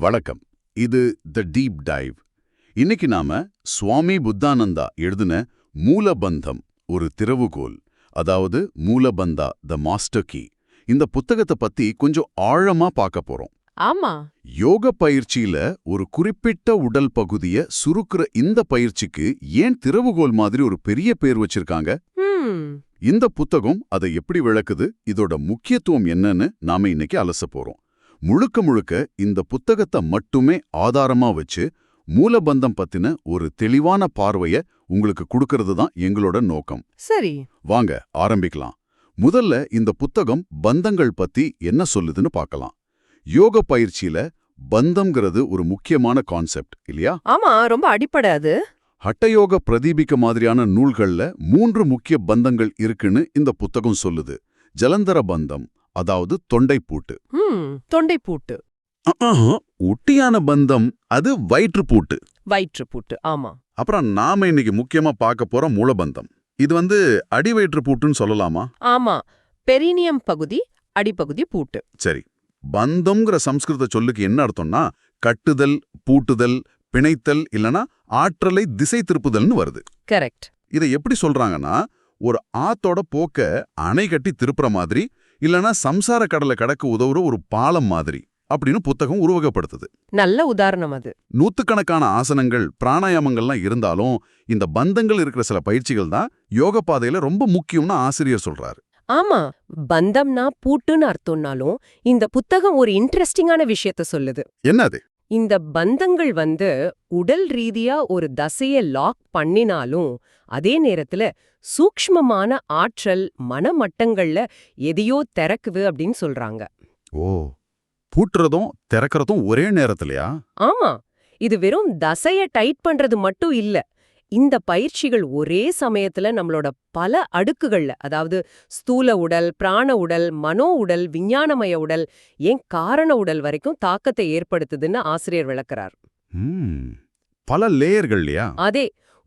வணக்கம். இது the deep dive இன்னைக்கு நாம சுவாமி புத்தானந்தா எழுதின மூலபந்தம் ஒரு திறவுகோல் அதாவது மூலபந்தா த மாஸ்டர் கீ இந்த புத்தகத்தை பத்தி கொஞ்சம் ஆழமா பார்க்க போறோம். ஆமா. யோக பயிற்சியில ஒரு குறிப்பிட்ட உடல் பகுதிய சுருக்குற இந்த பயிற்சிக்கு ஏன் திறவுகோல் மாதிரி ஒரு பெரிய பேர் வச்சிருக்காங்க? இந்த புத்தகம் அதை எப்படி விளக்குது? இதோட முக்கியத்துவம் என்னன்னு நாம இன்னைக்கு அலச போறோம். முழுக்க முழுக்க இந்த புத்தகத்தை மட்டுமே ஆதாரமா வச்சு மூலபந்தம் பத்தின ஒரு தெளிவான பார்வைய உங்களுக்கு கொடுக்கறது தான் எங்களோட நோக்கம். சரி. வாங்க ஆரம்பிக்கலாம். முதல்ல இந்த புத்தகம் பந்தங்கள் பத்தி என்ன சொல்லுதுன்னு பார்க்கலாம் யோக பயிற்சியில பந்தம்ங்கிறது ஒரு முக்கியமான கான்செப்ட் இல்லையா? ஆமா ரொம்ப அடிப்படை அது. ஹட்டயோக பிரதீபிக்க மாதிரியான நூல்கள்ல மூன்று முக்கிய பந்தங்கள் இருக்குன்னு இந்த புத்தகம் சொல்லுது. ஜலந்தர பந்தம் அதாவது தொண்டைப்பூட்டு. ஹம் தொண்டை பூட்டு ஒட்டியான பந்தம் அது வயிற்றுப்பூட்டு. வயிற்று பூட்டு ஆமா. அப்புறம் நாம இன்னைக்கு முக்கியமா பார்க்க போற மூலபந்தம். இது வந்து அடி வயிற்றுப்பூட்டுன்னு சொல்லலாமா? ஆமா பெரினியம் பகுதி அடிப்பகுதி பூட்டு. சரி பந்தம்ங்கிற சம்ஸ்கிருத சொல்லுக்கு என்ன அர்த்தம்னா கட்டுதல் பூட்டுதல் பிணைத்தல் இல்லனா ஆற்றலை திசை திருப்புதல்னு வருது. கரெக்ட். இதை எப்படி சொல்றாங்கன்னா ஒரு ஆத்தோட போக்க அணை கட்டி திருப்புற மாதிரி இல்லனா சம்சார கடலை கடக்க உதவுற ஒரு பாலம் மாதிரி அப்படின்னு புத்தகம் உருவகப்படுத்துது. நல்ல உதாரணம் அது. நூத்துக்கணக்கான ஆசனங்கள் பிராணாயாமங்கள்லாம் இருந்தாலும் இந்த பந்தங்கள் இருக்கிற சில பயிற்சிகள் தான் யோக பாதையில ரொம்ப முக்கியம்னு ஆசிரியர் சொல்றாரு. ஆமா பந்தம்னா பூட்டுன்னு அர்த்தம்னாலும் இந்த புத்தகம் ஒரு இன்ட்ரெஸ்டிங்கான விஷயத்த சொல்லுது. என்னது இந்த பந்தங்கள் வந்து உடல் ரீதியா ஒரு தசைய லாக் பண்ணினாலும் அதே நேரத்துல சூக்ஷ்மமான ஆற்றல் மனமட்டங்கள்ல எதையோ திறக்குது அப்படின்னு சொல்றாங்க. ஓ பூட்டுறதும் திறக்கறதும் ஒரே நேரத்திலயா? ஆமா இது வெறும் தசைய டைட் பண்றது மட்டும் இல்ல இந்த பயிற்சிகள் ஒரே சமயத்துல நம்மளோட பல அடுக்குகள்ல அதாவது ஸ்தூல உடல் பிராண உடல் மனோ உடல் விஞ்ஞானமய உடல் ஏன் காரண உடல் வரைக்கும் தாக்கத்தை ஏற்படுத்துதுன்னு ஆசிரியர் விளக்குறார். பல லேயர்கள் இல்லையா? அதே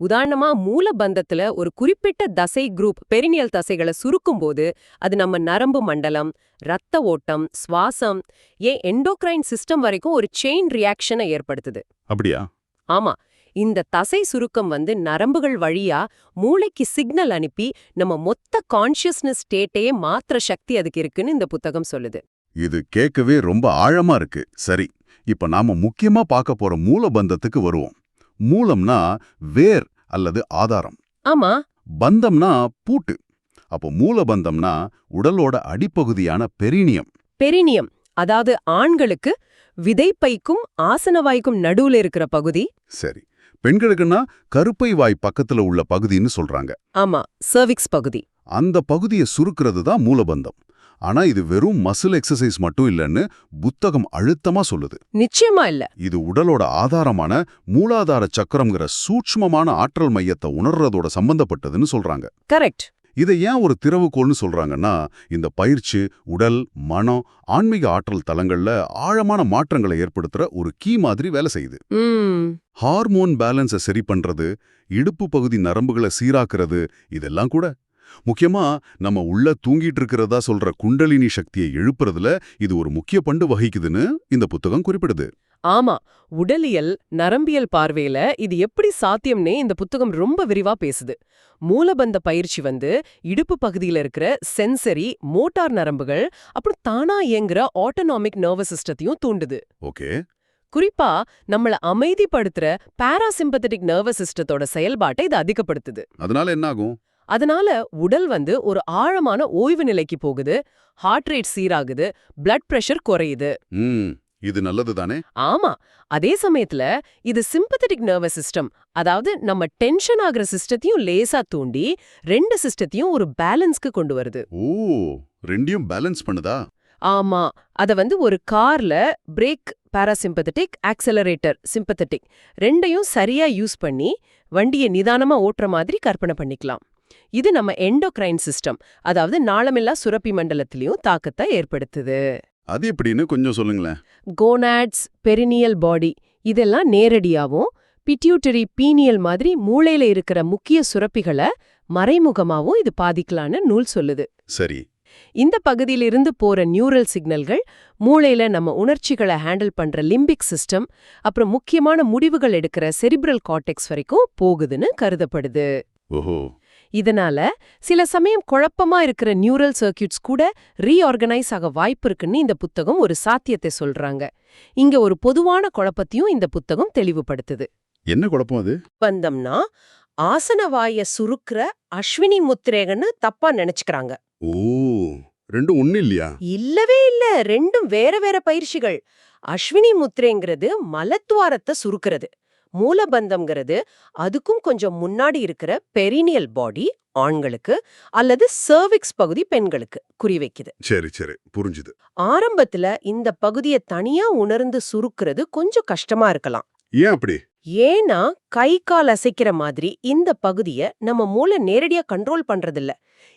உதாரணமா மூலபந்தத்துல ஒரு குறிப்பிட்ட தசை குரூப் பெரினியல் தசைகளை சுருக்கும்போது அது நம்ம நரம்பு மண்டலம் ரத்த ஓட்டம் சுவாசம் ஏன் எண்டோக்ரைன் சிஸ்டம் வரைக்கும் ஒரு செயின் ரியாக்ஷனை ஏற்படுத்துது. அப்படியா? ஆமா. இந்த தசை சுருக்கம் வந்து நரம்புகள் வழியா மூளைக்கு சிக்னல் அனுப்பி நம்ம மொத்த கான்ஷியஸ்னஸ் ஸ்டேட்டையே மாத்திர சக்தி அதுக்கு இருக்குன்னு இந்த புத்தகம் சொல்லுது. இது கேட்கவே ரொம்ப ஆழமா இருக்கு. சரி இப்ப நாம முக்கியமா பார்க்க போற மூலபந்தத்துக்கு வருவோம். மூலம்னா வேர் அல்லது ஆதாரம். ஆமா. பந்தம்னா பூட்டு. அப்போ மூலபந்தம்னா உடலோட அடிப்பகுதியான பெரினியம். பெரினியம் அதாவது ஆண்களுக்கு விதைப்பைக்கும் ஆசனவாய்க்கும் நடுவுல இருக்கிற பகுதி. சரி. பெண்களுக்குன்னா கருப்பை வாய் பக்கத்துல உள்ள பகுதின்னு சொல்றாங்க. ஆமா சர்விக்ஸ் பகுதி. அந்த பகுதியை சுருக்கிறது தான் மூலபந்தம். ஆனா இது வெறும் மசில் எக்ஸசைஸ் மட்டும் இல்லைன்னு புத்தகம் அழுத்தமா சொல்லுது. நிச்சயமா இல்ல. இது உடலோட ஆதாரமான மூலாதார சக்கரம்ங்கிற சூட்சுமமான ஆற்றல் மையத்தை உணர்றதோட சம்பந்தப்பட்டதுன்னு சொல்றாங்க. கரெக்ட். இதை ஏன் ஒரு திறவுகோல்னு சொல்றாங்கன்னா இந்த பயிற்சி உடல் மனம் ஆன்மீக ஆற்றல் தலங்கள்ல ஆழமான மாற்றங்களை ஏற்படுத்துற ஒரு கீ மாதிரி வேலை செய்யுது. ஹார்மோன் பேலன்ஸை சரி பண்றது இடுப்பு பகுதி நரம்புகளை சீராக்குறது இதெல்லாம் கூட முக்கியமா நம்ம உள்ள தூங்கிட்டு இருக்கிறதா சொல்ற குண்டலினி சக்தியை எழுப்புறதுல இது ஒரு முக்கிய பண்டு வகிக்குதுன்னு இந்த புத்தகம் குறிப்பிடுது. ஆமா உடலியல் நரம்பியல் பார்வையில இது எப்படி சாத்தியம்னே இந்த புத்தகம் ரொம்ப விரிவா பேசுது. மூலபந்த பயிற்சி வந்து இடுப்பு பகுதியில இருக்கிற சென்சரி மோட்டார் நரம்புகள் அப்புறம் தானா இயங்குற ஆட்டோனாமிக் நர்வஸ் சிஸ்டத்தையும் தூண்டுது. ஓகே. குறிப்பா நம்மள அமைதிப்படுத்துற பாராசிம்பத்தட்டிக் நர்வஸ் சிஸ்டத்தோட செயல்பாட்டை இது அதிகப்படுத்துது. அதனால என்ன ஆகும்? அதனால உடல் வந்து ஒரு ஆழமான ஓய்வு நிலைக்கு போகுது. ஹார்ட் ரேட் சீராகுது. பிளட் பிரஷர் குறையுது. இது நல்லது தானே? ஆமா. அதே சமயத்துல இது சிம்பத்தட்டிக் நர்வஸ் சிஸ்டம் அதாவது நம்ம டென்ஷன் ஆகுற சிஸ்டத்தையும் லேசா தூண்டி ரெண்டு சிஸ்டத்தையும் ஒரு பேலன்ஸ்க்கு கொண்டு வருது. ஓ ரெண்டையும் பேலன்ஸ் பண்ணுதா? ஆமா. அத வந்து ஒரு கார்ல பிரேக் பாராசிம்பத்தட்டிக் ஆக்சலரேட்டர் சிம்பத்தட்டிக் ரெண்டையும் சரியா யூஸ் பண்ணி வண்டியை நிதானமா ஓட்டுற மாதிரி கற்பனை பண்ணிக்கலாம். இது நம்ம எண்டோக்ரைன் சிஸ்டம் அதாவது நாளமில்லா சுரப்பி மண்டலத்திலயும் தாக்கத்தை ஏற்படுத்துது. அது எப்படின்னு கொஞ்சம் சொல்லுங்களேன். கோனாட்ஸ் பெரினியல் பாடி இதெல்லாம் நேரடியாவும் பிட்யூட்டரி பீனியல் மாதிரி மூளையில இருக்கிற முக்கிய சுரப்பிகளை மறைமுகமாவும் இது பாதிக்கலான்னு நூல் சொல்லுது. சரி. இந்த பகுதியிலிருந்து போற நியூரல் சிக்னல்கள் மூளையில நம்ம உணர்ச்சிகளை ஹேண்டில் பண்ற லிம்பிக் சிஸ்டம் அப்புறம் முக்கியமான முடிவுகள் எடுக்கிற செரிப்ரல் கார்டெக்ஸ் வரைக்கும் போகுதுன்னு கருதப்படுது. ஓஹோ. இதனால சில சமயம் குழப்பமா இருக்கிற நியூரல் சர்க்கியூட்ஸ் கூட ரீஆர்கனைஸ் ஆக வாய்ப்பு இருக்குன்னு இந்த புத்தகம் ஒரு சாத்தியத்தை சொல்றாங்க. இங்க ஒரு பொதுவான குழப்பத்தையும் இந்த புத்தகம் தெளிவுபடுத்துது. என்ன குழப்பம் அது? பந்தம்னா ஆசனவாய சுருக்குற அஸ்வினி முத்திரேகன்னு தப்பா நினைச்சுக்கிறாங்க. ஓ ரெண்டும் ஒண்ணு இல்லையா? இல்லவே இல்ல ரெண்டும் வேற வேற பயிற்சிகள். அஸ்வினி முத்திரைங்கிறது மலத்துவாரத்தை சுருக்கிறது. மூலபந்தம்ங்கிறது அதுக்கும் கொஞ்சம் முன்னாடி இருக்கிற பெரினியல் பாடி ஆண்களுக்கு அல்லது சர்விக்ஸ் பகுதி பெண்களுக்கு குறிவைக்குது சரி சரி. புரிஞ்சுது. ஆரம்பத்துல இந்த பகுதியை தனியா உணர்ந்து சுருக்குறது கொஞ்சம் கஷ்டமா இருக்கலாம். ஏன் அப்படி? ஏன்னா கை கால் அசைக்கிற மாதிரி இந்த பகுதிய நம்ம மூளை நேரடியா கண்ட்ரோல் பண்றதில்ல.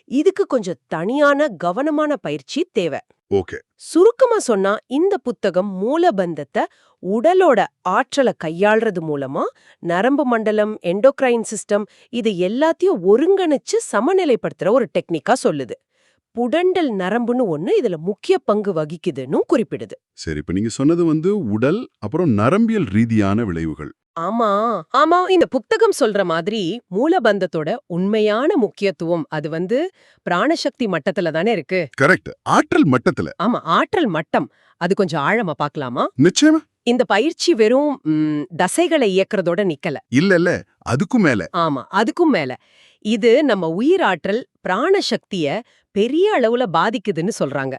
இதுக்கு கொஞ்சம் தனியான கவனமான பயிற்சி தேவை. ஓகே. சுருக்கமா சொன்னா இந்த புத்தகம் மூலபந்தத்தை உடலோட ஆற்றலை கையாள்றது மூலமா நரம்பு மண்டலம் எண்டோக்ரைன் சிஸ்டம் இது எல்லாத்தையும் ஒருங்கிணைச்சு சமநிலைப்படுத்துற ஒரு டெக்னிக்கா சொல்லுது. புடண்டல் நரம்புன்னு ஒண்ணு இதுல முக்கிய பங்கு வகிக்குதுன்னு குறிப்பிடுது. சரி இப்ப நீங்க சொன்னது வந்து உடல் அப்புறம் நரம்பியல் ரீதியான விளைவுகள். ஆமா ஆமா. இந்த புத்தகம் சொல்ற மாதிரி மூலபந்தத்தோட உண்மையான முக்கியத்துவம். அது வந்து பிராணசக்தி மட்டத்துல தானே இருக்கு? கரெக்ட். ஆற்றல் மட்டத்துல. ஆமா ஆற்றல் மட்டம். அது கொஞ்சம் ஆழமா பார்க்கலாமா நிச்சயமா. இந்த பயிற்சி வெறும் தசைகளை இயக்குறதோட நிக்கல. இல்ல இல்ல. அதுக்கும் மேல. ஆமா அதுக்கும் மேல. இது நம்ம உயிராற்றல் பிராணசக்திய பெரிய அளவுல பாதிக்குதுன்னு சொல்றாங்க.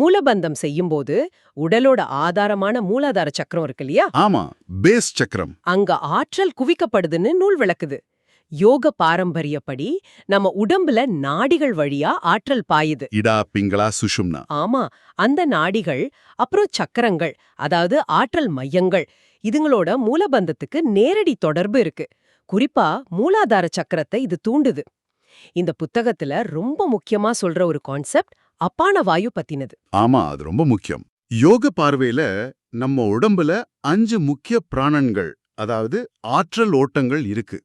மூலபந்தம் செய்யும்போது உடலோட ஆதாரமான மூலாதார சக்கரம் இருக்கு இல்லையா? ஆமா பேஸ் சக்கரம். அங்க ஆற்றல் குவிக்கப்படுதுன்னு நூல் விளக்குது. யோக பாரம்பரியப்படி நம்ம உடம்புல நாடிகள் வழியா ஆற்றல் பாயுது. இடா பிங்களா சுஷும்னா. ஆமா அந்த நாடிகள் அப்புறம் சக்கரங்கள் அதாவது ஆற்றல் மையங்கள் இதுங்களோட மூலபந்தத்துக்கு நேரடி தொடர்பு இருக்கு. குறிப்பா மூலாதார சக்கரத்தை இது தூண்டுது. இந்த புத்தகத்துல ரொம்ப முக்கியமா சொல்ற ஒரு கான்செப்ட் அப்பான வாயு பத்தினது. ஆமா அது ரொம்ப முக்கியம். யோக பார்வையில நம்ம உடம்புல அஞ்சு முக்கிய பிராணன்கள் அதாவது ஆற்றல் ஓட்டங்கள் இருக்கு.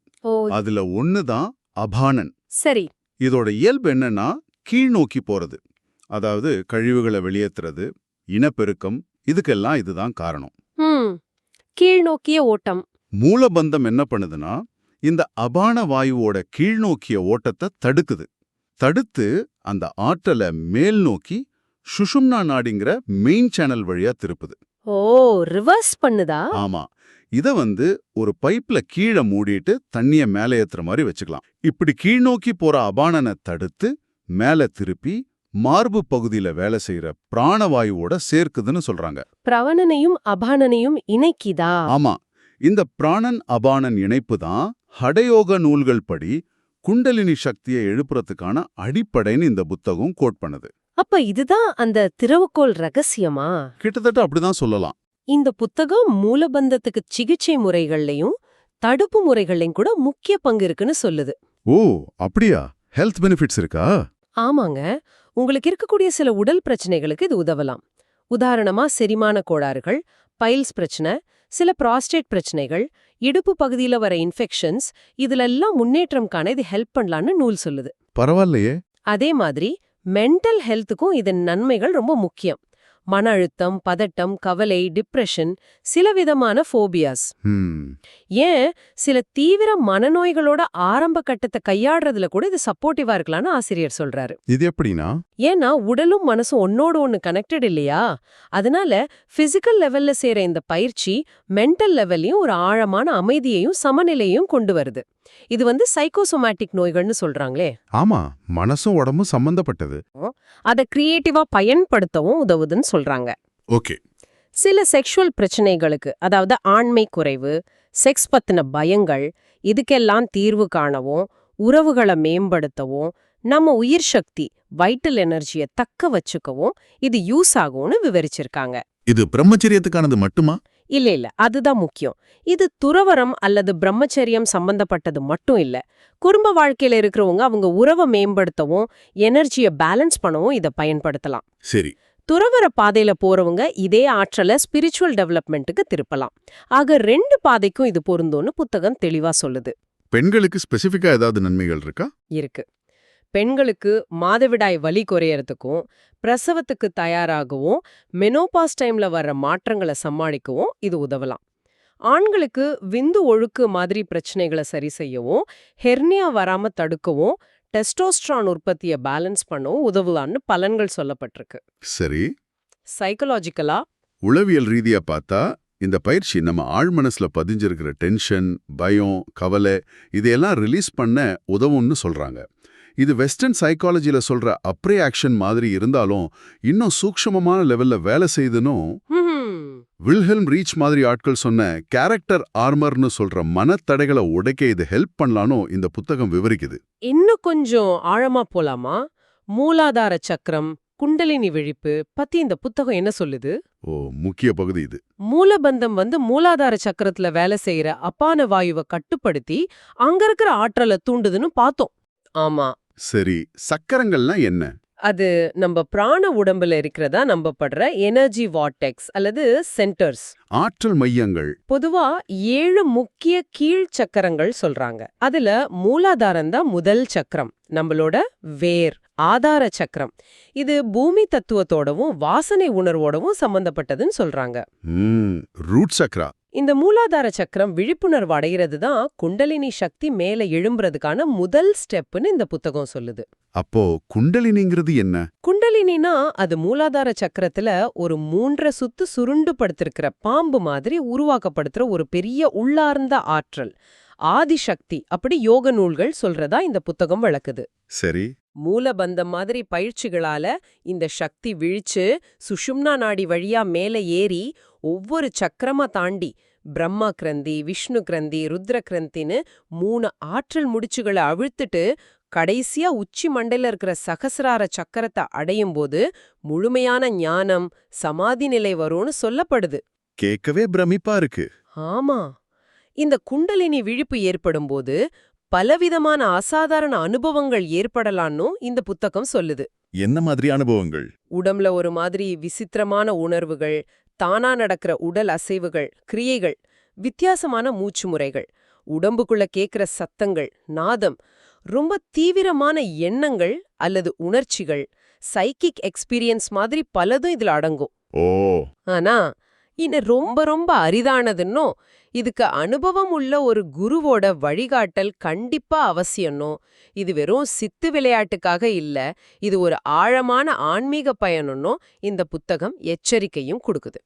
அதுல ஒண்ணுதான் அபானன். சரி. இதோட இயல்பு என்னன்னா கீழ்நோக்கி போறது. அதாவது கழிவுகளை வெளியேத்துறது இனப்பெருக்கம் இதுக்கெல்லாம் இதுதான் காரணம். கீழ்நோக்கிய ஓட்டம். மூலபந்தம் என்ன பண்ணுதுன்னா இந்த அபான வாயுவோட கீழ்நோக்கிய ஓட்டத்தை தடுக்குது. தடுத்து அந்த ஆற்றலை மேல் நோக்கி சுஷும்னா நாடிங்கிற மெயின் சேனல் வழியா திருப்புது. ஓ ரிவர்ஸ் பண்ணுதா? ஆமா. இத வந்து ஒரு பைப்ல கீழே மூடிட்டு தண்ணிய மேலே ஏத்துற மாதிரி வச்சுக்கலாம். இப்படி கீழ்நோக்கி போற அபானனை தடுத்து மேல திருப்பி மார்பு பகுதியில வேலை செய்யற பிராணவாயுவோட சேர்க்குதுன்னு சொல்றாங்க. பிரவணனையும் அபானனையும் இணைக்கிதா? ஆமா. இந்த பிராணன் அபானன் இணைப்பு தான் ஹடயோக நூல்கள் படி குண்டலினி சக்தியை எழுப்புறதுக்கான அடிப்படைன்னு இந்த புத்தகம் கோட் பண்ணுது. அப்ப இதுதான் அந்த திறவுகோல் ரகசியமா? கிட்டத்தட்ட அப்படிதான் சொல்லலாம். இந்த புத்தகம் மூலபந்தத்துக்கு சிகிச்சை முறைகள்லயும் தடுப்பு முறைகள்லயும் கூட முக்கிய பங்கு இருக்குன்னு சொல்லுது. ஓ அப்படியா? ஹெல்த் பெனிஃபிட்ஸ் இருக்கா? ஆமாங்க. உங்களுக்கு இருக்கக்கூடிய சில உடல் பிரச்சனைகளுக்கு இது உதவலாம். உதாரணமா செரிமான கோளாறுகள் பைல்ஸ் பிரச்சனை சில ப்ராஸ்டேட் பிரச்சனைகள் இடுப்பு பகுதியில வர இன்ஃபெக்ஷன்ஸ் இதுலெல்லாம் முன்னேற்றம் காண இது ஹெல்ப் பண்ணலான்னு நூல் சொல்லுது. பரவாயில்லையே. அதே மாதிரி மென்டல் ஹெல்த்துக்கும் இதன் நன்மைகள் ரொம்ப முக்கியம். மன அழுத்தம் பதட்டம் கவலை டிப்ரெஷன் சில விதமான ஃபோபியாஸ் ஏன்? சில தீவிர மனநோய்களோட ஆரம்ப கட்டத்தை கையாடுறதுல கூட இது சப்போர்ட்டிவா இருக்கலாம்னு ஆசிரியர் சொல்றாரு. இது எப்படின்னா? ஏன்னா உடலும் மனசும் ஒன்னோடு ஒன்னு கனெக்டட் இல்லையா? அதனால பிசிக்கல் லெவல்ல செய்யற இந்த பயிற்சி மென்டல் லெவல்லையும் ஒரு ஆழமான அமைதியையும் சமநிலையும் கொண்டு வருது. இது வந்து சைக்கோசோமேட்டிக் நோய்கள்னு சொல்றாங்களே. ஆமா மனசும் உடம்பும் சம்பந்தப்பட்டது. அதை கிரியேட்டிவா பயன்படுத்தவும் உதவுதுன்னு சொல்றாங்க. ஓகே. சில செக்ஷுவல் பிரச்சனைகளுக்கு அதாவது ஆண்மை குறைவு செக்ஸ் பத்தின பயங்கள் இதுக்கெல்லாம் தீர்வு காணவும் உறவுகளை மேம்படுத்தவும் நம்ம உயிர் சக்தி வைட்டல் எனர்ஜியை தக்க வச்சுக்கவும் இது யூஸ் ஆகும்னு விவரிச்சிருக்காங்க. இது பிரம்மச்சரியத்துக்கானது மட்டுமா? இல்ல இல்ல. அதுதான் முக்கியம். இது துறவரம் அல்லது பிரம்மச்சரியம் சம்பந்தப்பட்டது மட்டும் இல்ல. குடும்ப வாழ்க்கையில இருக்கிறவங்க அவங்க உறவை மேம்படுத்தவும் எனர்ஜியை பேலன்ஸ் பண்ணவும் இதை பயன்படுத்தலாம். சரி. துறவர பாதையில போறவங்க இதே ஆற்றலை ஸ்பிரிச்சுவல் டெவலப்மெண்ட்டுக்கு திருப்பலாம். ஆக ரெண்டு பாதைக்கும் இது பொருந்தும்னு புத்தகம் தெளிவா சொல்லுது. பெண்களுக்கு ஸ்பெசிஃபிக்கா ஏதாவது நன்மைகள் இருக்கா? இருக்கு. பெண்களுக்கு மாதவிடாய் வலி குறையறதுக்கும் பிரசவத்துக்கு தயாராகவும் மெனோபாஸ் டைம்ல வர்ற மாற்றங்களை சமாளிக்கவும் இது உதவலாம். ஆண்களுக்கு விந்து ஒழுக்கு மாதிரி பிரச்சனைகளை சரி செய்யவும் ஹெர்னியா வராம தடுக்கவும் டெஸ்டோஸ்ட்ரான் உற்பத்தியை பேலன்ஸ் பண்ணவும் உதவலான்னு பலன்கள் சொல்லப்பட்டிருக்கு. சரி. சைக்கலாஜிக்கலா உளவியல் ரீதியா பார்த்தா இந்த பயிற்சி நம்ம ஆழ்மனசுல பதிஞ்சிருக்கிற டென்ஷன் பயம் கவலை இதையெல்லாம் ரிலீஸ் பண்ண உதவும்னு சொல்றாங்க. இது வெஸ்டர்ன் சைக்காலஜில சொல்ற அப்ரே ஆக்ஷன் மாதிரி இருந்தாலும் இன்னும் சூக்ஷ்மமான லெவல்ல வேலை செய்துனும் வில்ஹெல்ம் ரீச் மாதிரி ஆட்கள் சொன்ன கேரக்டர் ஆர்மர்னு சொல்ற மனத்தடைகளை உடைக்க இது ஹெல்ப் பண்ணலான்னு இந்த புத்தகம் விவரிக்குது. இன்னும் கொஞ்சம் ஆழமா போலாமா? மூலாதார சக்கரம் குண்டலினி விழிப்பு பத்தி இந்த புத்தகம் என்ன சொல்லுது? ஓ முக்கிய பகுதி இது. மூலபந்தம் வந்து மூலாதார சக்கரத்துல வேலை செய்யற அப்பான வாயுவை கட்டுப்படுத்தி அங்க இருக்கிற ஆற்றலை தூண்டுதுன்னு பார்த்தோம். ஆமா சரி சக்கரங்கள்னா என்ன? அது நம்ம பிராண உடம்புல இருக்கிறதா நம்பப்படுற எனர்ஜி வார்டெக்ஸ் அல்லது சென்டர்ஸ் ஆற்றல் மையங்கள். பொதுவா ஏழு முக்கிய கீழ் சக்கரங்கள் சொல்றாங்க. அதுல மூலாதாரம் தான் முதல் சக்கரம். நம்மளோட வேர் ஆதார சக்கரம். இது பூமி தத்துவத்தோடவும் வாசனை உணர்வோடவும் சம்பந்தப்பட்டதுன்னு சொல்றாங்க. ரூட் சக்ரா இந்த மூலாதார சக்கரம் விழிப்புணர்வு அடைகிறது தான் குண்டலினி சக்தி மேல எழும்புறதுக்கான முதல் ஸ்டெப்னு இந்த புத்தகம் சொல்லுது. அப்போ குண்டலினிங்கிறது என்ன? குண்டலினினா அது மூலாதார சக்கரத்துல ஒரு மூன்றரை சுத்து சுருண்டு படுத்திருக்கிற பாம்பு மாதிரி உருவாக்கப்படுத்துற ஒரு பெரிய உள்ளார்ந்த ஆற்றல். ஆதிசக்தி அப்படி யோக நூல்கள் சொல்றதா இந்த புத்தகம் விளக்குது. சரி. மூலபந்தம் மாதிரி பயிற்சிகளால இந்த சக்தி விழிச்சு சுஷும்னா நாடி வழியா மேல ஏறி ஒவ்வொரு சக்கரமா தாண்டி பிரம்மா கிரந்தி விஷ்ணு கிரந்தி ருத்ர கிரந்தின்னு மூணு ஆற்றல் முடிச்சுகளை அவிழ்த்துட்டு கடைசியா உச்சி மண்டையில இருக்கிற சகசிரார சக்கரத்தை அடையும் போது முழுமையான ஞானம் சமாதி நிலை வரும்னு சொல்லப்படுது. கேட்கவே பிரமிப்பா இருக்கு. ஆமா. இந்த குண்டலினி விழிப்பு ஏற்படும்போது பலவிதமான அசாதாரண அனுபவங்கள் ஏற்படலான்னு இந்த புத்தகம் சொல்லுது. என்ன மாதிரி அனுபவங்கள்? உடம்புல ஒரு மாதிரி விசித்திரமான உணர்வுகள் தானா நடக்கிற உடல் அசைவுகள் கிரியைகள் வித்தியாசமான மூச்சு முறைகள் உடம்புக்குள்ள கேக்குற சத்தங்கள் நாதம் ரொம்ப தீவிரமான எண்ணங்கள் அல்லது உணர்ச்சிகள் சைக்கிக் எக்ஸ்பீரியன்ஸ் மாதிரி பலதும் இதுல அடங்கும். ஆனா இன்னும் ரொம்ப ரொம்ப அரிதானதுன்னோ இதுக்கு அனுபவம் உள்ள ஒரு குருவோட வழிகாட்டல் கண்டிப்பா அவசியம்னோ இது வெறும் சித்து விளையாட்டுக்காக இல்ல இது ஒரு ஆழமான ஆன்மீக பயனுன்னோ இந்த புத்தகம் எச்சரிக்கையும் கொடுக்குது.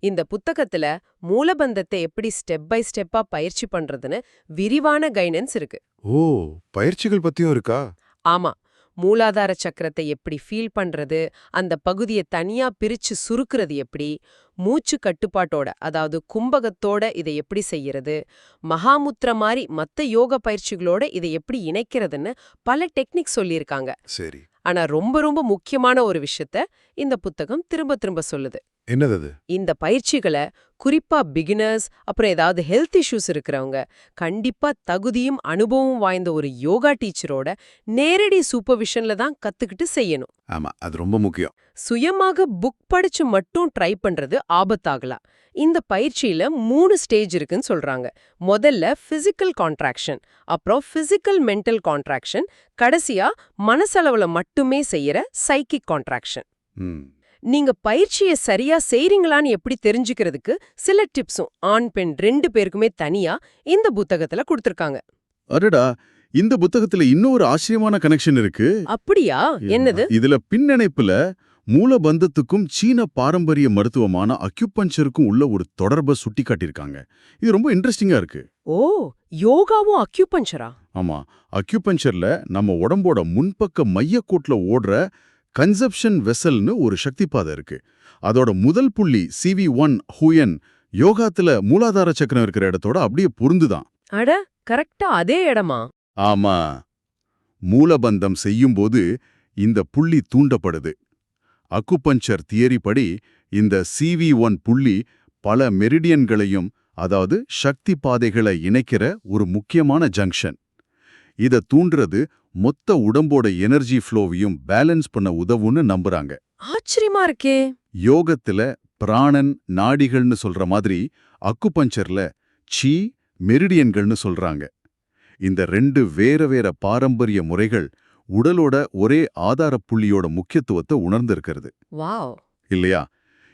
இந்த புத்தகத்துல மூலபந்தத்தை எப்படி ஸ்டெப் பை ஸ்டெப்பா பயிற்சி பண்றதுன்னு விரிவான கைடன்ஸ் இருக்கு. ஓ பயிற்சிகள் பத்தியும் இருக்கா? ஆமா. மூலாதார சக்கரத்தை எப்படி ஃபீல் பண்றது அந்த பகுதியை தனியா பிரிச்சு சுருக்குறது எப்படி மூச்சு கட்டுப்பாட்டோட அதாவது கும்பகத்தோட இதை எப்படி செய்யறது மகாமுத்ர மாதிரி மத்த யோக பயிற்சிகளோட இதை எப்படி இணைக்கிறதுன்னு பல டெக்னிக் சொல்லியிருக்காங்க. சரி. ஆனா ரொம்ப ரொம்ப முக்கியமான ஒரு விஷயத்த இந்த புத்தகம் திரும்ப திரும்ப சொல்லுது. என்னது இந்த பயிற்சிகளை குறிப்பா பிகினர்ஸ் அப்புறம் ஏதாவது ஹெல்த் இஷ்யூஸ் இருக்கிறவங்க கண்டிப்பா தகுதியும் அனுபவம் வாய்ந்த ஒரு யோகா டீச்சரோட நேரடி சூப்பர்விஷன்ல தான் கத்துக்கிட்டு செய்யணும். ஆமா அது ரொம்ப முக்கியம். சுயமாக புக் படிச்சு மட்டும் ட்ரை பண்றது ஆபத்தாகலாம். இந்த பயிற்சியில மூணு ஸ்டேஜ் இருக்குன்னு சொல்றாங்க. முதல்ல பிசிக்கல் கான்ட்ராக்ஷன் அப்புறம் பிசிக்கல் மென்டல் கான்ட்ராக்ஷன் கடைசியா மனசளவுல மட்டுமே செய்யற சைக்கிக் கான்ட்ராக்ஷன் நீங்க பயிற்சியை சரியா செய்றீங்களான்னு எப்படி தெரிஞ்சுக்கிறதுக்கு சில டிப்ஸும். ஆண் பெண் ரெண்டு பேருக்குமே தனியா இந்த புத்தகத்துல கொடுத்திருக்காங்க. அடடா! இந்த புத்தகத்துல இன்னொரு ஆச்சரியமான கனெக்ஷன் இருக்கு. அப்படியா? என்னது? இதுல பின்னிணைப்புல மூலபந்தத்துக்கும் சீன பாரம்பரிய மருத்துவமான அக்யூபஞ்சருக்கும் உள்ள ஒரு தொடர்பை சுட்டி காட்டியிருக்காங்க இது ரொம்ப இன்ட்ரெஸ்டிங்கா இருக்கு. ஓ! யோகாவும் அக்யூபஞ்சரா? ஆமா. அக்யூபஞ்சர்ல நம்ம உடம்போட முன்பக்க மையக்கோட்ல ஓடுற கன்செப்ஷன் வெசல்னு ஒரு சக்தி பாதை இருக்கு. அதோட முதல் புள்ளி சிவி ஒன் ஹூயன் யோகாத்துல மூலாதார சக்கரம் இருக்கிற இடத்தோட அப்படியே பொருந்துதான். அட கரெக்டா அதே இடமா? ஆமா. மூலபந்தம் செய்யும்போது இந்த புள்ளி தூண்டப்படுது. அக்குபஞ்சர் தியரி படி இந்த சிவி ஒன் புள்ளி பல மெரிடியன்களையும் அதாவது சக்தி பாதைகளை இணைக்கிற ஒரு முக்கியமான ஜங்ஷன். இத தூண்டுறது மொத்த உடம்போட எனர்ஜி ஃப்ளோவையும் பேலன்ஸ் பண்ண உதவுன்னு நம்புறாங்க. ஆச்சரியமா இருக்கே. யோகத்துல பிராணன் நாடிகள்னு சொல்ற மாதிரி அக்குபஞ்சர்ல சி மெரிடியன்கள்னு சொல்றாங்க. இந்த ரெண்டு வேற வேற பாரம்பரிய முறைகள் உடலோட ஒரே ஆதார புள்ளியோட முக்கியத்துவத்தை உணர்ந்திருக்கிறது. இல்லையா?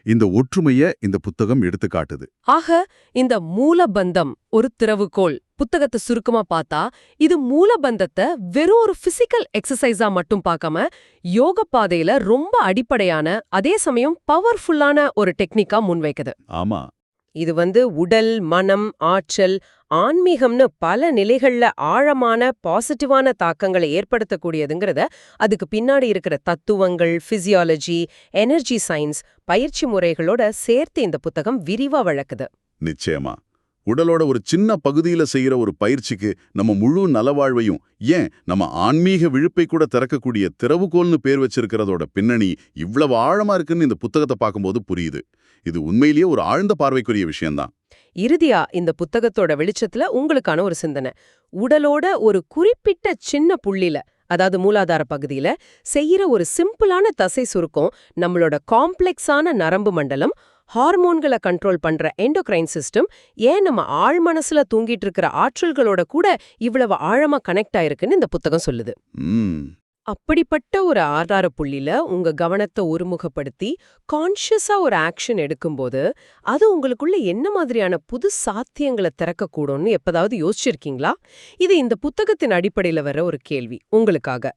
இந்த ஒற்றுமைய இந்த புத்தகம் எடுத்து காட்டுது ஆக இந்த மூலபந்தம் ஒரு திறவுகோல் புத்தகத்தை சுருக்கமா பார்த்தா இது மூலபந்தத்தை வெறும் ஒரு பிசிக்கல் எக்ஸசைஸா மட்டும் பார்க்காம யோக பாதையில ரொம்ப அடிப்படையான அதே சமயம் பவர்ஃபுல்லான ஒரு டெக்னிக்கா முன்வைக்குது. ஆமா. இது வந்து உடல் மனம் ஆற்றல் ஆன்மீகம்னு பல நிலைகள்ல ஆழமான பாசிட்டிவான தாக்கங்களை ஏற்படுத்தக்கூடியதுங்கிறத அதுக்கு பின்னாடி இருக்கிற தத்துவங்கள் பிசியாலஜி எனர்ஜி சயின்ஸ் பயிற்சி முறைகளோட சேர்த்து இந்த புத்தகம் விரிவா வழக்குது நிச்சயமா. உடலோட ஒரு சின்ன பகுதியில செய்யற ஒரு பயிற்சிக்கு நம்ம முழு நலவாழ்வையும் ஏன் நம்ம ஆன்மீக விழுப்பை கூட திறக்கக்கூடிய திறவுகோல்னு பேர் வச்சிருக்கிறதோட பின்னணி இவ்வளவு ஆழமா இருக்குன்னு இந்த புத்தகத்தை பார்க்கும்போது புரியுது. இது உண்மையிலேயே ஒரு ஆழ்ந்த பார்வைக்குரிய விஷயம்தான். இறுதியா இந்த புத்தகத்தோட வெளிச்சத்துல உங்களுக்கான ஒரு சிந்தனை. உடலோட ஒரு குறிப்பிட்ட சின்ன புள்ளில அதாவது மூலாதார பகுதியில செய்யற ஒரு சிம்பிளான தசை சுருக்கம் நம்மளோட காம்ப்ளெக்ஸான நரம்பு மண்டலம் ஹார்மோன்களை கண்ட்ரோல் பண்ற எண்டோக்ரைன் சிஸ்டம் ஏன் நம்ம ஆழ் மனசுல தூங்கிட்டு இருக்கிற ஆற்றல்களோட கூட இவ்வளவு ஆழமா கனெக்ட் ஆயிருக்குன்னு இந்த புத்தகம் சொல்லுது. அப்படிப்பட்ட ஒரு ஆதார புள்ளில உங்க கவனத்தை ஒருமுகப்படுத்தி கான்ஷியஸா ஒரு ஆக்ஷன் எடுக்கும்போது அது உங்களுக்குள்ள என்ன மாதிரியான புது சாத்தியங்களை திறக்கக்கூடும்னு எப்பதாவது யோசிச்சிருக்கீங்களா? இது இந்த புத்தகத்தின் அடிப்படையில வர ஒரு கேள்வி உங்களுக்காக.